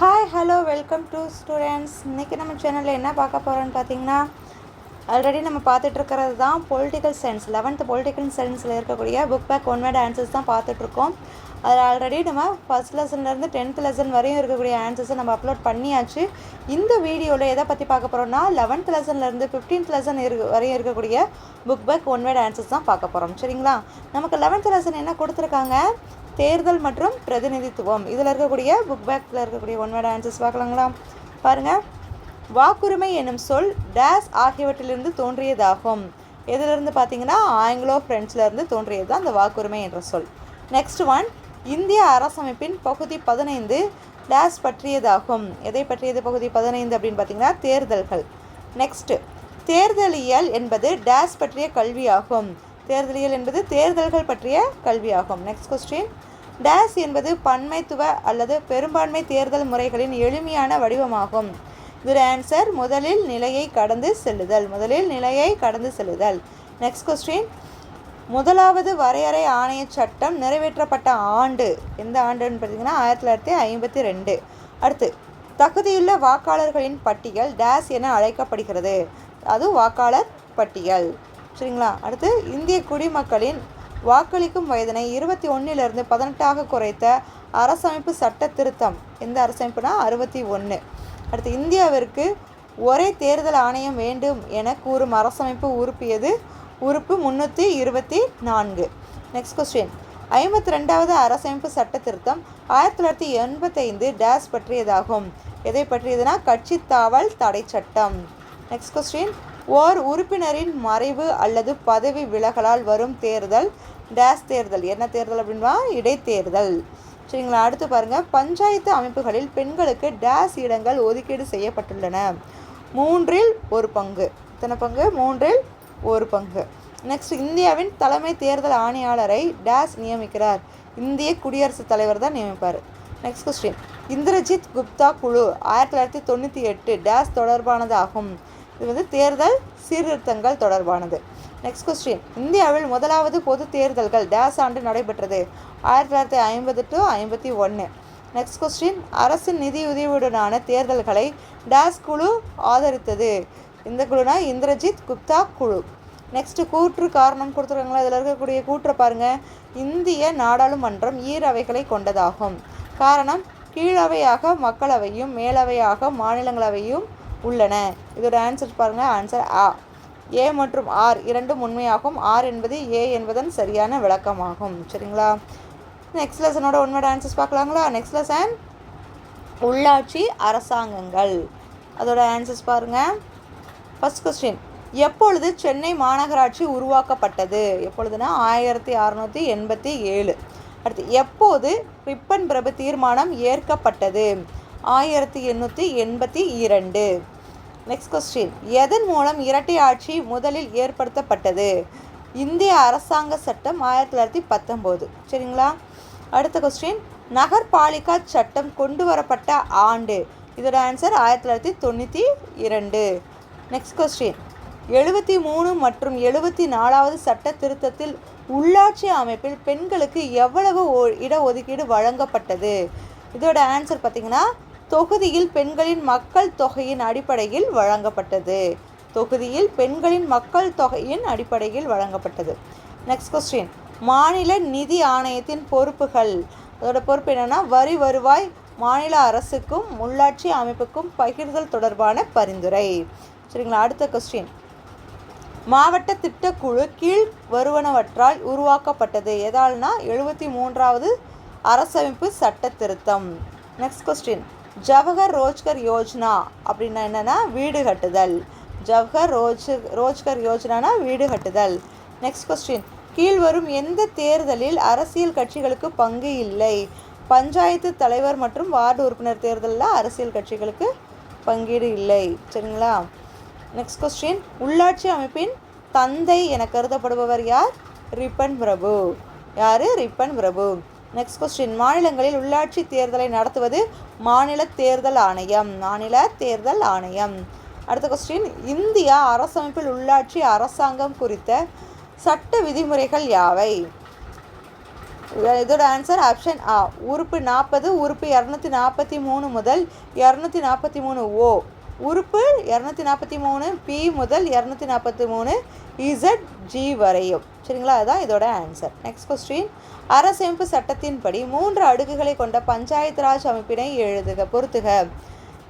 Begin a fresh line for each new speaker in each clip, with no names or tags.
Hi hello welcome to students இன்றைக்கி நம்ம சேனலில் என்ன பார்க்க போகிறோன்னு பார்த்தீங்கன்னா ஆல்ரெடி நம்ம பார்த்துட்ருக்கிறது தான் பொலிட்டிக்கல் சயின்ஸ் லெவன்த்து பொலிட்டிக்கல் சயின்ஸில் இருக்கக்கூடிய புக் பேக் ஒன் ஆன்சர்ஸ் தான் பார்த்துட்ருக்கோம் அதில் ஆல்ரெடி நம்ம ஃபஸ்ட் லெசன்லேருந்து டென்த் லெசன் வரையும் இருக்கக்கூடிய ஆன்சர்ஸை நம்ம அப்லோட் பண்ணியாச்சு. இந்த வீடியோவில் எதை பற்றி பார்க்க போகிறோம்னா லெவன்த் லெசன்லேருந்து ஃபிஃப்டீன்த் லெசன் இரு வரையும் இருக்கக்கூடிய புக் பேக் ஒன் ஆன்சர்ஸ் தான் பார்க்க போகிறோம் சரிங்களா? நமக்கு லெவன்த் லெசன் என்ன கொடுத்துருக்காங்க? தேர்தல் மற்றும் பிரதிநிதித்துவம். இதில் இருக்கக்கூடிய புக் பேக்கில் இருக்கக்கூடிய ஒன் வேர்ட் ஆன்சர்ஸ் பார்க்கலாங்களா? பாருங்கள் வாக்குரிமை என்னும் சொல் டேஸ் ஆகியவற்றிலிருந்து தோன்றியதாகும். எதிலிருந்து பார்த்தீங்கன்னா ஆங்கிலோ ஃப்ரெண்ட்ஸ்லேருந்து தோன்றியது தான் அந்த வாக்குரிமை என்ற சொல். நெக்ஸ்ட் ஒன் இந்திய அரசமைப்பின் பகுதி பதினைந்து டேஸ் பற்றியதாகும். எதை பற்றியது பகுதி பதினைந்து அப்படின்னு பார்த்தீங்கன்னா தேர்தல்கள். நெக்ஸ்ட்டு தேர்தலியல் என்பது டேஸ் பற்றிய கல்வியாகும். தேர்தலியல் என்பது தேர்தல்கள் பற்றிய கல்வியாகும். நெக்ஸ்ட் கொஸ்டின் டேஸ் என்பது பன்மைத்துவ அல்லது பெரும்பான்மை தேர்தல் முறைகளின் எளிமையான வடிவமாகும். இதோட ஆன்சர் முதலில் நிலையை கடந்து செல்லுதல். முதலில் நிலையை கடந்து செல்லுதல். நெக்ஸ்ட் கொஸ்டின் முதலாவது வரையறை ஆணைய சட்டம் நிறைவேற்றப்பட்ட ஆண்டு. எந்த ஆண்டுன்னு பார்த்தீங்கன்னா ஆயிரத்தி தொள்ளாயிரத்தி ஐம்பத்தி ரெண்டு. அடுத்து தகுதியுள்ள வாக்காளர்களின் பட்டியல் டேஸ் என அழைக்கப்படுகிறது. அது வாக்காளர் பட்டியல். சரிங்களா? அடுத்து இந்திய குடிமக்களின் வாக்களிக்கும் வயதினை இருபத்தி ஒன்றிலிருந்து பதினெட்டாக குறைத்த அரசமைப்பு சட்ட திருத்தம். எந்த அரசமைப்புனா? அறுபத்தி ஒன்று. அடுத்து இந்தியாவிற்கு ஒரே தேர்தல் ஆணையம் வேண்டும் என கூறும் அரசமைப்பு உறுப்பு எது உறுப்பு முந்நூற்றி இருபத்தி நான்கு. நெக்ஸ்ட் கொஸ்டின் ஐம்பத்தி ரெண்டாவது அரசமைப்பு சட்ட திருத்தம் ஆயிரத்தி தொள்ளாயிரத்தி எண்பத்தைந்து டேஸ் பற்றியதாகும். எதை பற்றியதுனா? கட்சி தாவல் தடை சட்டம். நெக்ஸ்ட் கொஸ்டின் ஓர் உறுப்பினரின் மறைவு அல்லது பதவி விலகலால் வரும் தேர்தல் டேஸ் தேர்தல். என்ன தேர்தல் அப்படின்னா இடைத்தேர்தல். சரிங்களா? அடுத்து பாருங்கள் பஞ்சாயத்து அமைப்புகளில் பெண்களுக்கு டேஸ் இடங்கள் ஒதுக்கீடு செய்யப்பட்டுள்ளன. மூன்றில் ஒரு பங்கு. இத்தனை பங்கு? மூன்றில் ஒரு பங்கு. நெக்ஸ்ட் இந்தியாவின் தலைமை தேர்தல் ஆணையாளரை டேஸ் நியமிக்கிறார். இந்திய குடியரசுத் தலைவர் தான் நியமிப்பார். நெக்ஸ்ட் கொஸ்டின் இந்திரஜித் குப்தா குழு ஆயிரத்தி தொள்ளாயிரத்தி தொண்ணூற்றி எட்டு டேஸ் தொடர்பானதாகும். இது வந்து தேர்தல் சீர்திருத்தங்கள் தொடர்பானது. நெக்ஸ்ட் கொஸ்டின் இந்தியாவில் முதலாவது பொது தேர்தல்கள் டேஸ் ஆண்டு நடைபெற்றது. ஆயிரத்தி தொள்ளாயிரத்தி ஐம்பது டு ஐம்பத்தி ஒன்று நெக்ஸ்ட் கொஸ்டின் அரசின் நிதியுதவியுடனான தேர்தல்களை டேஸ் குழு ஆதரித்தது. இந்த குழுனா இந்திரஜித் குப்தா குழு. நெக்ஸ்ட் கூற்று காரணம் கொடுத்துருக்காங்களா? இதில் இருக்கக்கூடிய கூற்றை பாருங்கள் இந்திய நாடாளுமன்றம் ஈரவைகளை கொண்டதாகும். காரணம் கீழவையாக மக்களவையும் மேலவையாக மாநிலங்களவையும் உள்ளன. இதோட ஆன்சர் பாருங்கள் ஆன்சர் ஆ ஏ மற்றும் ஆர் இரண்டும் உண்மையாகும். ஆர் என்பது ஏ என்பதன் சரியான விளக்கமாகும். சரிங்களா? நெக்ஸ்ட் லெசனோட உண்மையோட ஆன்சர்ஸ் பார்க்கலாங்களா? நெக்ஸ்ட் லெசன் உள்ளாட்சி அரசாங்கங்கள். அதோட ஆன்சர்ஸ் பாருங்கள் ஃபஸ்ட் கொஸ்டின் எப்பொழுது சென்னை மாநகராட்சி உருவாக்கப்பட்டது? எப்பொழுதுனா ஆயிரத்தி அறநூற்றி எண்பத்தி ஏழு. அடுத்து எப்போது ரிப்பன் பிரபு தீர்மானம் ஏற்கப்பட்டது? ஆயிரத்தி எண்ணூற்றி எண்பத்தி இரண்டு. நெக்ஸ்ட் கொஸ்டின் எதன் மூலம் இரட்டை ஆட்சி முதலில் ஏற்படுத்தப்பட்டது? இந்திய அரசாங்க சட்டம் ஆயிரத்தி தொள்ளாயிரத்தி பத்தொம்போது. சரிங்களா? அடுத்த கொஸ்டின் நகர்பாலிகா சட்டம் கொண்டு வரப்பட்ட ஆண்டு. இதோட ஆன்சர் ஆயிரத்தி தொள்ளாயிரத்தி தொண்ணூற்றி இரண்டு. நெக்ஸ்ட் கொஸ்டின் எழுபத்தி மூணு மற்றும் எழுபத்தி நாலாவது சட்ட திருத்தத்தில் உள்ளாட்சி அமைப்பில் பெண்களுக்கு எவ்வளவு இடஒதுக்கீடு வழங்கப்பட்டது? இதோட ஆன்சர் பார்த்திங்கன்னா தொகுதியில் பெண்களின் மக்கள் தொகையின் அடிப்படையில் வழங்கப்பட்டது. தொகுதியில் பெண்களின் மக்கள் தொகையின் அடிப்படையில் வழங்கப்பட்டது. நெக்ஸ்ட் கொஸ்டின் மாநில நிதி ஆணையத்தின் பொறுப்புகள். அதோட பொறுப்பு என்னென்னா வரி வருவாய் மாநில அரசுக்கும் உள்ளாட்சி அமைப்புக்கும் பகிர்தல் தொடர்பான பரிந்துரை. சரிங்களா? அடுத்த கொஸ்டின் மாவட்ட திட்டக்குழு கீழ் வருவனவற்றால் உருவாக்கப்பட்டது. எதால்னா எழுபத்தி மூன்றாவது அரசமைப்பு சட்ட திருத்தம். நெக்ஸ்ட் கொஸ்டின் ஜவஹர் ரோஜ்கர் யோஜனா அப்படின்னா என்னென்னா வீடு கட்டுதல். ஜவஹர் ரோஜ் ரோஜ்கர் யோஜனானா வீடு கட்டுதல். நெக்ஸ்ட் கொஸ்டின் கீழ்வரும் எந்த தேர்தலில் அரசியல் கட்சிகளுக்கு பங்கு இல்லை? பஞ்சாயத்து தலைவர் மற்றும் வார்டு உறுப்பினர் தேர்தலில் அரசியல் கட்சிகளுக்கு பங்கீடு இல்லை. சரிங்களா? நெக்ஸ்ட் கொஸ்டின் உள்ளாட்சி அமைப்பின் தந்தை என கருதப்படுபவர் யார்? ரிப்பன் பிரபு. யார்? ரிப்பன் பிரபு. நெக்ஸ்ட் கொஸ்டின் மாநிலங்களில் உள்ளாட்சி தேர்தலை நடத்துவது மாநில தேர்தல் ஆணையம். மாநில தேர்தல் ஆணையம். அடுத்த கொஸ்டின் இந்தியா அரசமைப்பில் உள்ளாட்சி அரசாங்கம் குறித்த சட்ட விதிமுறைகள் யாவை? இதோட ஆன்சர் ஆப்ஷன் ஆ உறுப்பு நாற்பது உறுப்பு இரநூத்தி நாற்பத்தி மூணு முதல் இரநூத்தி நாற்பத்தி மூணு ஓ. உறுப்பு இரநூத்தி நாற்பத்தி மூணு பி முதல் இரநூத்தி நாற்பத்தி மூணு இசட் ஜி வரையும். சரிங்களா? அதுதான் இதோட ஆன்சர் நெக்ஸ்ட் கொஸ்டின் அரசமைப்பு சட்டத்தின்படி மூன்று அடுக்குகளை கொண்ட பஞ்சாயத்து ராஜ் அமைப்பினை எழுதுக பொறுத்துக.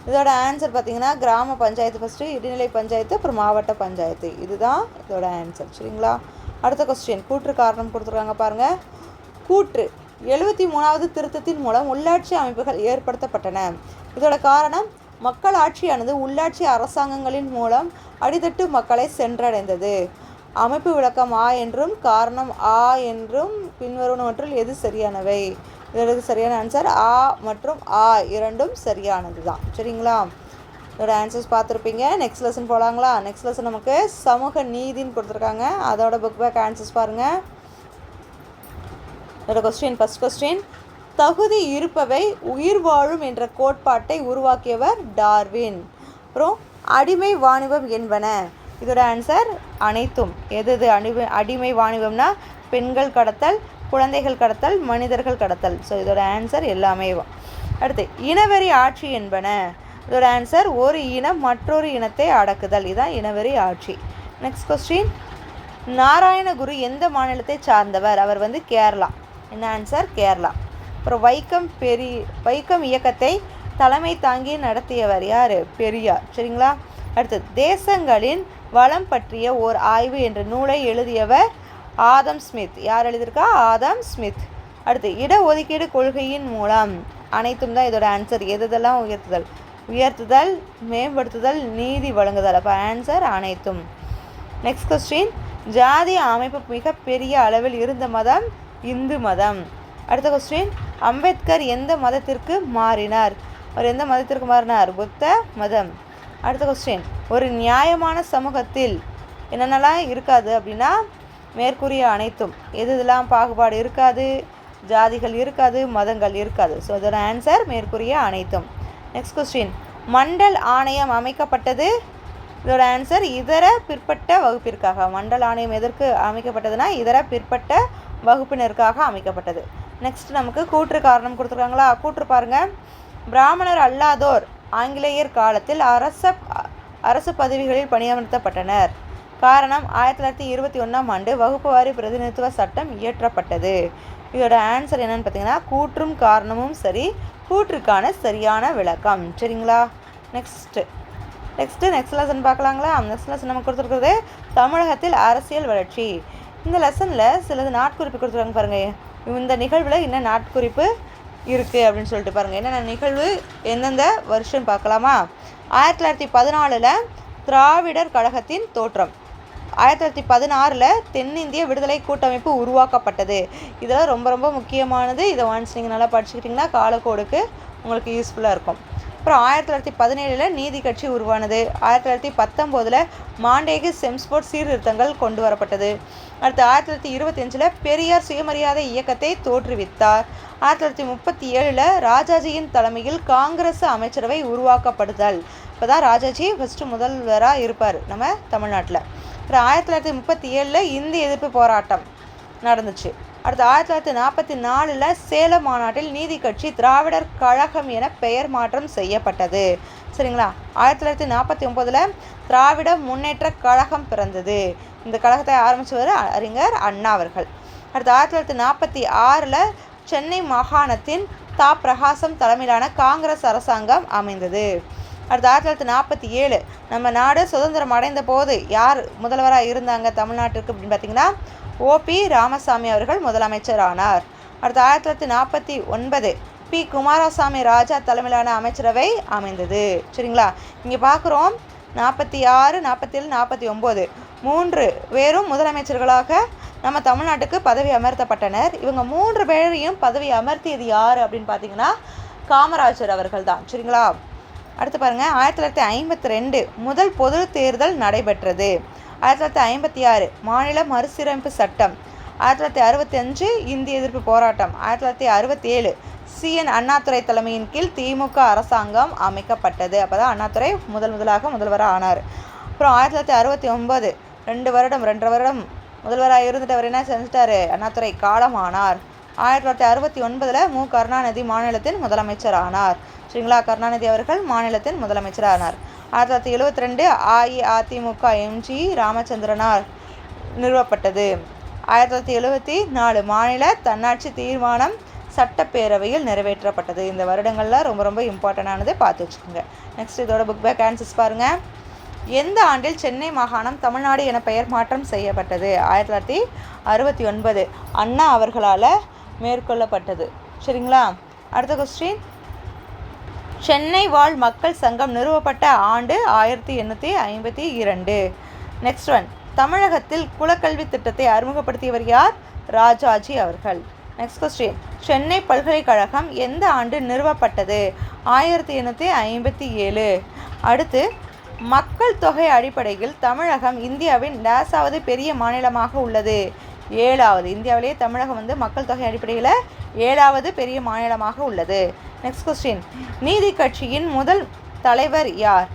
இதோட ஆன்சர் பார்த்தீங்கன்னா கிராம பஞ்சாயத்து ஃபஸ்ட்டு இடைநிலை பஞ்சாயத்து அப்புறம் மாவட்ட பஞ்சாயத்து. இதுதான் இதோட ஆன்சர் சரிங்களா? அடுத்த கொஸ்டின் கூற்று காரணம் கொடுத்துருக்காங்க பாருங்கள் கூற்று. எழுபத்தி மூணாவது திருத்தத்தின் மூலம் உள்ளாட்சி அமைப்புகள் ஏற்படுத்தப்பட்டன. இதோட காரணம் மக்கள் ஆட்சியானது உள்ளாட்சி அரசாங்கங்களின் மூலம் அடித்தட்டு மக்களை சென்றடைந்தது. அமைப்பு விளக்கம் ஆ என்றும் காரணம் ஆ என்றும் பின்வருவனவற்றில் எது சரியானவை? இதற்கு சரியான ஆன்சர் ஆ மற்றும் ஆ இரண்டும் சரியானது தான் சரிங்களா? இதோட ஆன்சர்ஸ் பார்த்துருப்பீங்க. நெக்ஸ்ட் லெசன் போகலாங்களா நெக்ஸ்ட் லெசன் நமக்கு சமூக நீதின்னு கொடுத்துருக்காங்க. அதோட புக் பேக் ஆன்சர்ஸ் பாருங்கள் இதோட கொஸ்டின் ஃபஸ்ட் கொஸ்டின் தகுதி இருப்பவை உயிர் வாழும் என்ற கோட்பாட்டை உருவாக்கியவர் டார்வின். அப்புறம் அடிமை வாணிபம் என்பன. இதோட ஆன்சர் அனைத்தும். எது எது அடிமை அடிமை வாணிபம்னா பெண்கள் கடத்தல் குழந்தைகள் கடத்தல் மனிதர்கள் கடத்தல். ஸோ இதோட ஆன்சர் எல்லாமே அடுத்து இனவெறி ஆட்சி என்பன. இதோட ஆன்சர் ஒரு இனம் மற்றொரு இனத்தை அடக்குதல். இதுதான் இனவெறி ஆட்சி. நெக்ஸ்ட் கொஸ்டின் நாராயணகுரு எந்த மாநிலத்தை சார்ந்தவர்? அவர் வந்து கேரளா. என்ன ஆன்சர் கேரளா. அப்புறம் வைக்கம் பெரி வைக்கம் இயக்கத்தை தலைமை தாங்கி நடத்தியவர் யார்? பெரியார். சரிங்களா? அடுத்து தேசங்களின் வளம் பற்றிய ஓர் ஆய்வு என்ற நூலை எழுதியவர் ஆதம் ஸ்மித். யார் எழுதியிருக்கா? Adam Smith. அடுத்து இடஒதுக்கீடு கொள்கையின் மூலம் அனைத்தும் தான் இதோட ஆன்சர் எதுதெல்லாம் உயர்த்துதல்? உயர்த்துதல் மேம்படுத்துதல் நீதி வழங்குதல். அப்போ ஆன்சர் அனைத்தும். நெக்ஸ்ட் கொஸ்டின் ஜாதி அமைப்பு மிகப்பெரிய அளவில் இருந்த மதம் இந்து மதம். அடுத்த கொஸ்டின் அம்பேத்கர் எந்த மதத்திற்கு மாறினார்? அவர் எந்த மதத்திற்கு மாறினார்? புத்த மதம். அடுத்த கொஸ்டின் ஒரு நியாயமான சமூகத்தில் என்னென்னலாம் இருக்காது அப்படின்னா மேற்கூறிய அனைத்தும். எது இதெல்லாம் பாகுபாடு இருக்காது? ஜாதிகள் இருக்காது மதங்கள் இருக்காது. ஸோ இதோட ஆன்சர் மேற்கூறிய அனைத்தும். நெக்ஸ்ட் கொஸ்டின் மண்டல் ஆணையம் அமைக்கப்பட்டது? இதோட ஆன்சர் இதர பிற்பட்ட வகுப்பிற்காக. மண்டல் ஆணையம் எதற்கு அமைக்கப்பட்டதுன்னா இதர பிற்பட்ட வகுப்பினருக்காக அமைக்கப்பட்டது. நெக்ஸ்ட் நமக்கு கூற்று காரணம் கொடுத்துருக்காங்களா? கூற்று பாருங்கள் பிராமணர் அல்லாதோர் ஆங்கிலேயர் காலத்தில் அரச அரசு பதவிகளில் பணியமர்த்தப்பட்டனர். காரணம் ஆயிரத்தி தொள்ளாயிரத்தி இருபத்தி ஒன்றாம் ஆண்டு வகுப்பு வாரி பிரதிநிதித்துவ சட்டம் இயற்றப்பட்டது. இதோட ஆன்சர் என்னன்னு பார்த்தீங்கன்னா கூற்றும் காரணமும் சரி கூற்றுக்கான சரியான விளக்கம். சரிங்களா? நெக்ஸ்ட்டு நெக்ஸ்ட்டு நெக்ஸ்ட் லெசன் பார்க்கலாங்களா? நெக்ஸ்ட் லெசன் நம்ம கொடுத்துருக்குறது தமிழகத்தில் அரசியல் வளர்ச்சி. இந்த லெசனில் சிலது நாட்குறிப்பு கொடுத்துருக்காங்க பாருங்கள் இந்த நிகழ்வில் என்ன நாட்குறிப்பு இருக்குது அப்படின்னு சொல்லிட்டு பாருங்கள் என்னென்ன நிகழ்வு எந்தெந்த வருஷம் பார்க்கலாமா? ஆயிரத்தி தொள்ளாயிரத்தி பதினாலில் திராவிடர் கழகத்தின் தோற்றம். ஆயிரத்தி தொள்ளாயிரத்தி பதினாறில் தென்னிந்திய விடுதலை கூட்டமைப்பு உருவாக்கப்பட்டது. இதெல்லாம் ரொம்ப ரொம்ப முக்கியமானது. இதை ஒன்ஸ் நீங்கள் நல்லா படிச்சுக்கிட்டிங்கன்னா காலக்கோடுக்கு உங்களுக்கு யூஸ்ஃபுல்லாக இருக்கும். அப்புறம் ஆயிரத்தி தொள்ளாயிரத்தி பதினேழில் நீதி கட்சி உருவானது. ஆயிரத்தி தொள்ளாயிரத்தி பத்தொம்போதில் மாண்டேகு செம்ஸ்போர்ட் சீர்திருத்தங்கள் கொண்டு வரப்பட்டது. அடுத்து ஆயிரத்தி தொள்ளாயிரத்தி இருபத்தஞ்சில் பெரியார் சுயமரியாதை இயக்கத்தை தோற்றுவித்தார். ஆயிரத்தி தொள்ளாயிரத்தி முப்பத்தி ஏழில் ராஜாஜியின் தலைமையில் காங்கிரஸ் அமைச்சரவை உருவாக்கப்படுதல். இப்போ தான் ராஜாஜி ஃபஸ்ட்டு முதல்வராக இருப்பார் நம்ம தமிழ்நாட்டில். அப்புறம் ஆயிரத்தி தொள்ளாயிரத்தி முப்பத்தி ஏழில் இந்தி எதிர்ப்பு போராட்டம் நடந்துச்சு. அடுத்து ஆயிரத்தி தொள்ளாயிரத்தி நாற்பத்தி நாலில் சேலம் மாநாட்டில் நீதி கட்சி திராவிடர் கழகம் என பெயர் மாற்றம் செய்யப்பட்டது. சரிங்களா? ஆயிரத்தி தொள்ளாயிரத்தி நாற்பத்தி ஒம்போதில் திராவிட முன்னேற்ற கழகம் பிறந்தது. இந்த கழகத்தை ஆரம்பித்தவர் அறிஞர் அண்ணா அவர்கள். அடுத்து ஆயிரத்தி தொள்ளாயிரத்தி நாற்பத்தி ஆறில் சென்னை மாகாணத்தின் தா பிரகாசம் தலைமையிலான காங்கிரஸ் அரசாங்கம் அமைந்தது. அடுத்து ஆயிரத்தி தொள்ளாயிரத்தி நாற்பத்தி ஏழு நம்ம நாடு சுதந்திரம் அடைந்த போது யார் முதல்வராக இருந்தாங்க தமிழ்நாட்டுக்கு அப்படின்னு பார்த்தீங்கன்னா ஓபி ராமசாமி அவர்கள் முதலமைச்சர் ஆனார். அடுத்து ஆயிரத்தி தொள்ளாயிரத்தி நாற்பத்தி ஒன்பது பி குமாரசாமி ராஜா தலைமையிலான அமைச்சரவை அமைந்தது. சரிங்களா? இங்கே பார்க்குறோம். நாற்பத்தி ஆறு நாற்பத்தி ஏழு நாற்பத்தி ஒம்பது மூன்று பேரும் முதலமைச்சர்களாக நம்ம தமிழ்நாட்டுக்கு பதவி அமர்த்தப்பட்டனர். இவங்க மூன்று பேரையும் பதவி அமர்த்தியது யார் அப்படின்னு பார்த்தீங்கன்னா காமராஜர் அவர்கள் தான். சரிங்களா? அடுத்து பாருங்கள் ஆயிரத்தி தொள்ளாயிரத்தி ஐம்பத்தி ரெண்டு முதல் பொது தேர்தல் நடைபெற்றது. ஆயிரத்தி தொள்ளாயிரத்தி ஐம்பத்தி ஆறு மாநில மறுசீரமைப்பு சட்டம். ஆயிரத்தி தொள்ளாயிரத்தி அறுபத்தி அஞ்சு இந்திய எதிர்ப்பு போராட்டம். ஆயிரத்தி தொள்ளாயிரத்தி அறுபத்தி ஏழு சிஎன் அண்ணாதுரை தலைமையின் கீழ் திமுக அரசாங்கம் அமைக்கப்பட்டது. அப்போ தான் அண்ணாதுரை முதல் முதலாக முதல்வராக ஆனார். அப்புறம் ஆயிரத்தி தொள்ளாயிரத்தி அறுபத்தி ஒன்பது ரெண்டு வருடம் ரெண்டரை வருடம் முதல்வராக இருந்துட்டு அவர் என்ன செஞ்சிட்டாரு? அண்ணாதுரை காலமானார். ஆயிரத்தி தொள்ளாயிரத்தி அறுபத்தி ஒன்பதில் மு. கருணாநிதி மாநிலத்தின் முதலமைச்சர் ஆனார். சரிங்களா கருணாநிதி அவர்கள் மாநிலத்தின் முதலமைச்சரானார். ஆயிரத்தி தொள்ளாயிரத்தி எழுபத்தி ரெண்டு அஇஅதிமுக எம்ஜி ராமச்சந்திரனார் நிறுவப்பட்டது. ஆயிரத்தி தொள்ளாயிரத்தி எழுபத்தி நாலு மாநில தன்னாட்சி தீர்மானம் சட்டப்பேரவையில் நிறைவேற்றப்பட்டது. இந்த வருடங்களில் ரொம்ப ரொம்ப இம்பார்ட்டண்டானது பார்த்து வச்சுக்கோங்க. நெக்ஸ்ட் இதோட புக் பேக் ஆன்சர்ஸ் பாருங்கள் எந்த ஆண்டில் சென்னை மாகாணம் தமிழ்நாடு என பெயர் மாற்றம் செய்யப்பட்டது? ஆயிரத்தி தொள்ளாயிரத்தி அறுபத்தி ஒன்பது அண்ணா அவர்களால் மேற்கொள்ளப்பட்டது. சரிங்களா? அடுத்த கொஸ்டின் சென்னை வாழ் மக்கள் சங்கம் நிறுவப்பட்ட ஆண்டு ஆயிரத்தி எண்ணூற்றி ஐம்பத்தி இரண்டு. நெக்ஸ்ட் ஒன் தமிழகத்தில் குலக்கல்வி திட்டத்தை அறிமுகப்படுத்தியவர் யார்? ராஜாஜி அவர்கள். நெக்ஸ்ட் கொஸ்டின் சென்னை பல்கலைக்கழகம் எந்த ஆண்டு நிறுவப்பட்டது? ஆயிரத்தி எண்ணூற்றி ஐம்பத்தி ஏழு. அடுத்து மக்கள் தொகை அடிப்படையில் தமிழகம் இந்தியாவின் டேஸாவது பெரிய மாநிலமாக உள்ளது. ஏழாவது. இந்தியாவிலேயே தமிழகம் வந்து மக்கள் தொகை அடிப்படையில் ஏழாவது பெரிய மாநிலமாக உள்ளது. நெக்ஸ்ட் கொஸ்டின் நீதி கட்சியின் முதல் தலைவர் யார்?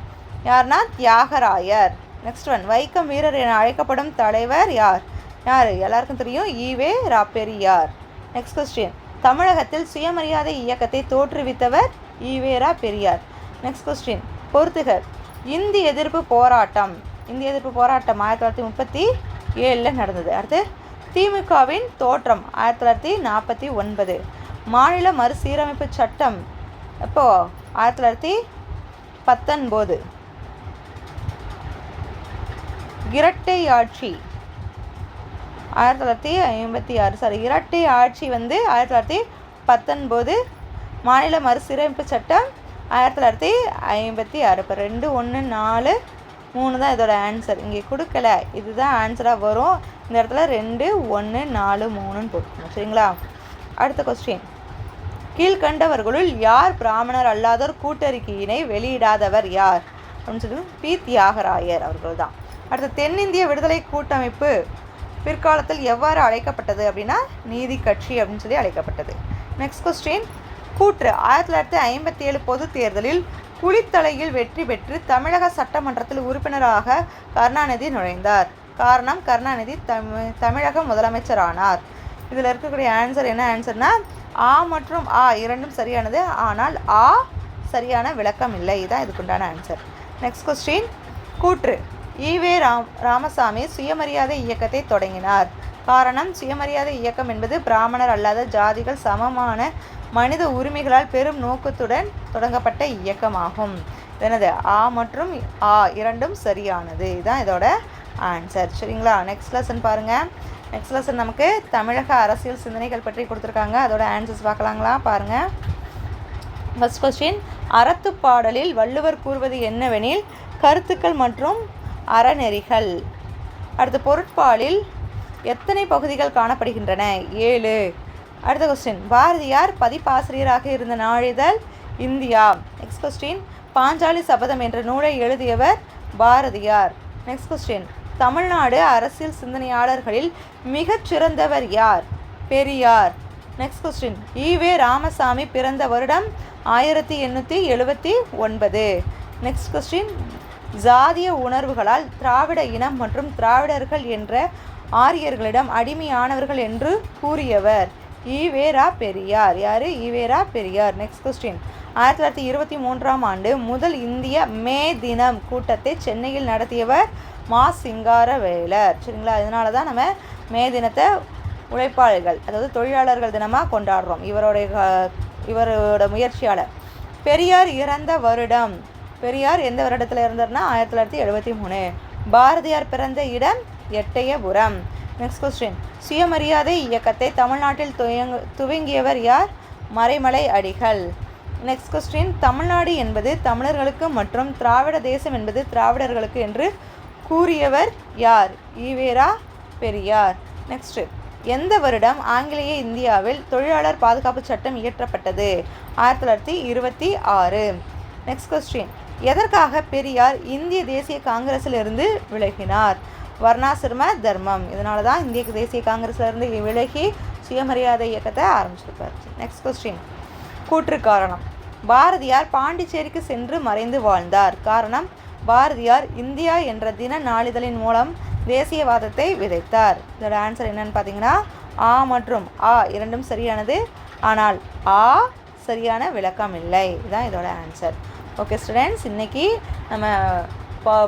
யார்னா தியாகராயர். நெக்ஸ்ட் ஒன் வைக்கம் வீரர் என அழைக்கப்படும் தலைவர் யார்? யார்? எல்லாருக்கும் தெரியும். EV Ra Periyar next question தமிழகத்தில் சுயமரியாதை இயக்கத்தை தோற்றுவித்தவர் ஈவேரா பெரியார் நெக்ஸ்ட் கொஸ்டின் பொறுத்துக இந்தி எதிர்ப்பு போராட்டம். இந்திய எதிர்ப்பு போராட்டம் ஆயிரத்தி தொள்ளாயிரத்தி முப்பத்தி ஏழில் நடந்தது. அடுத்து திமுகவின் தோற்றம் ஆயிரத்தி தொள்ளாயிரத்தி நாற்பத்தி ஒன்பது. மாநில மறுசீரமைப்பு சட்டம். எப்போ ஆயிரத்தி தொள்ளாயிரத்தி பத்தொன்பது. இரட்டை ஆட்சி. ஆயிரத்தி தொள்ளாயிரத்தி ஐம்பத்தி ஆறு சாரி இரட்டை ஆட்சி வந்து ஆயிரத்தி தொள்ளாயிரத்தி பத்தொன்பது. மாநில மறுசீரமைப்பு சட்டம் ஆயிரத்தி தொள்ளாயிரத்தி ஐம்பத்தி ஆறு. இப்போ ரெண்டு ஒன்று நாலு மூணு தான் இதோட ஆன்சர் இங்கே கொடுக்கல. இதுதான் ஆன்சராக வரும். இந்த இடத்துல ரெண்டு ஒன்று நாலு மூணுன்னு போட்டுக்கணும் சரிங்களா? அடுத்த கொஸ்டின் கீழ்கண்டவர்களுள் யார் பிராமணர் அல்லாதோர் கூட்டறிக்கையினை வெளியிடாதவர் யார்? அப்படின்னு சொல்லி பி. தியாகராயர் அவர்கள் தான் அடுத்து தென்னிந்திய விடுதலை கூட்டமைப்பு பிற்காலத்தில் எவ்வாறு அழைக்கப்பட்டது அப்படின்னா நீதி கட்சி அப்படின்னு சொல்லி அழைக்கப்பட்டது. நெக்ஸ்ட் கொஸ்டின் கூற்று. ஆயிரத்தி தொள்ளாயிரத்தி ஐம்பத்தி ஏழு பொது தேர்தலில் குளித்தலையில் வெற்றி பெற்று தமிழக சட்டமன்றத்தில் உறுப்பினராக கருணாநிதி நுழைந்தார். காரணம் கருணாநிதி தமிழ் தமிழக முதலமைச்சரானார். இதில் இருக்கக்கூடிய ஆன்சர் என்ன ஆன்சர்னால் ஆ மற்றும் ஆ இரண்டும் சரியானது. ஆனால் ஆ சரியான விளக்கம் இல்லை. இதுதான் இதுக்குண்டான ஆன்சர் நெக்ஸ்ட் கொஸ்டின் கூற்று. ஈவே ராம் ராமசாமி சுயமரியாதை இயக்கத்தை தொடங்கினார். காரணம் சுயமரியாதை இயக்கம் என்பது பிராமணர் அல்லாத ஜாதிகள் சமமான மனித உரிமைகளால் பெரும் நோக்கத்துடன் தொடங்கப்பட்ட இயக்கமாகும். எனது ஆ மற்றும் ஆ இரண்டும் சரியானது. இதுதான் இதோட ஆன்சர் சரிங்களா? நெக்ஸ்ட் லெசன் பாருங்கள் நெக்ஸ்ட் லெசன் நமக்கு தமிழக அரசியல் சிந்தனைகள் பற்றி கொடுத்துருக்காங்க. அதோட ஆன்சர்ஸ் பார்க்கலாங்களா? பாருங்கள் ஃபஸ்ட் கொஸ்டின் அறத்துப்பாடலில் வள்ளுவர் கூறுவது என்னவெனில் கருத்துக்கள் மற்றும் அறநெறிகள். அடுத்த பொருட்பாலில் எத்தனை பகுதிகள் காணப்படுகின்றன? ஏழு. அடுத்த கொஸ்டின் பாரதியார் பதிப்பாசிரியராக இருந்த நாளிதழ் India. Next question Panchali Sabatham என்ற நூலை எழுதியவர் பாரதியார். நெக்ஸ்ட் கொஸ்டின் தமிழ்நாடு அரசியல் சிந்தனையாளர்களில் மிகச் சிறந்தவர் யார்? Periyar. Next question E V Ramasamy பிறந்த வருடம் ஆயிரத்தி எண்ணூற்றி எழுபத்தி ஒன்பது. நெக்ஸ்ட் கொஸ்டின் ஜாதிய உணர்வுகளால் திராவிட இனம் மற்றும் திராவிடர்கள் என்ற ஆரியர்களிடம் அடிமையானவர்கள் என்று கூறியவர். ஈவேரா பெரியார். யார்? ஈவேரா பெரியார். நெக்ஸ்ட் கொஸ்டின் ஆயிரத்தி தொள்ளாயிரத்தி இருபத்தி மூன்றாம் ஆண்டு முதல் இந்திய மே தினம் கூட்டத்தை சென்னையில் நடத்தியவர் மா சிங்கார வேலர். சரிங்களா? இதனால தான் நம்ம மே தினத்தை உழைப்பாளர்கள் அதாவது தொழிலாளர்கள் தினமாக கொண்டாடுறோம். இவருடைய க- இவரோட முயற்சியால். பெரியார் இறந்த வருடம். பெரியார் எந்த வருடத்தில் இருந்தார்னா ஆயிரத்தி தொள்ளாயிரத்தி எழுபத்தி மூணு. பாரதியார் பிறந்த இடம் எட்டயபுரம். நெக்ஸ்ட் கொஸ்டின் சுயமரியாதை இயக்கத்தை தமிழ்நாட்டில் துவங்க துவங்கியவர் யார்? மறைமலை அடிகள். நெக்ஸ்ட் கொஸ்டின் தமிழ்நாடு என்பது தமிழர்களுக்கு மற்றும் திராவிட தேசம் என்பது திராவிடர்களுக்கு என்று கூறியவர் யார்? ஈவேரா பெரியார். நெக்ஸ்ட் எந்த வருடம் ஆங்கிலேய இந்தியாவில் தொழிலாளர் பாதுகாப்பு சட்டம் இயற்றப்பட்டது? ஆயிரத்தி தொள்ளாயிரத்தி இருபத்தி ஆறு. நெக்ஸ்ட் கொஸ்டின் எதற்காக பெரியார் இந்திய தேசிய காங்கிரஸிலிருந்து விலகினார்? வர்ணாசிரம தர்மம். இதனால தான் இந்திய தேசிய காங்கிரஸ்ல இருந்து விலகி சுயமரியாதை இயக்கத்தை ஆரம்பிச்சிருப்பார் நெக்ஸ்ட் கொஸ்டின் கூற்று காரணம். பாரதியார் பாண்டிச்சேரிக்கு சென்று மறைந்து வாழ்ந்தார். காரணம் பாரதியார் இந்தியா என்ற தின நாளிதழின் மூலம் தேசியவாதத்தை விதைத்தார். இதோட ஆன்சர் என்னன்னு பார்த்தீங்கன்னா ஆ மற்றும் ஆ இரண்டும் சரியானது. ஆனால் ஆ சரியான விளக்கம் இல்லை. இதுதான் இதோட ஆன்சர் ஓகே ஸ்டூடெண்ட்ஸ் இன்றைக்கி நம்ம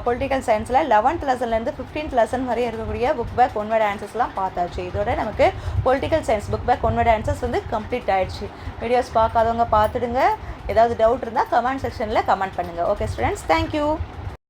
பொலிட்டிக்கல் சயின்ஸில் லெவன்த் லெசன்லேருந்து ஃபிஃப்டீன்த் லெசன் வரை இருக்கக்கூடிய புக் பேக் ஒன்வேர்ட் ஆன்சர்ஸ்லாம் பார்த்தாச்சு. இதோட நமக்கு political science book back one word answers வந்து கம்ப்ளீட் ஆயிடுச்சு. வீடியோஸ் பார்க்காதவங்க பார்த்துடுங்க. ஏதாவது டவுட் இருந்தால் கமெண்ட் செக்ஷனில் கமெண்ட் பண்ணுங்கள் ஓகே ஸ்டூடெண்ட்ஸ் தேங்க்யூ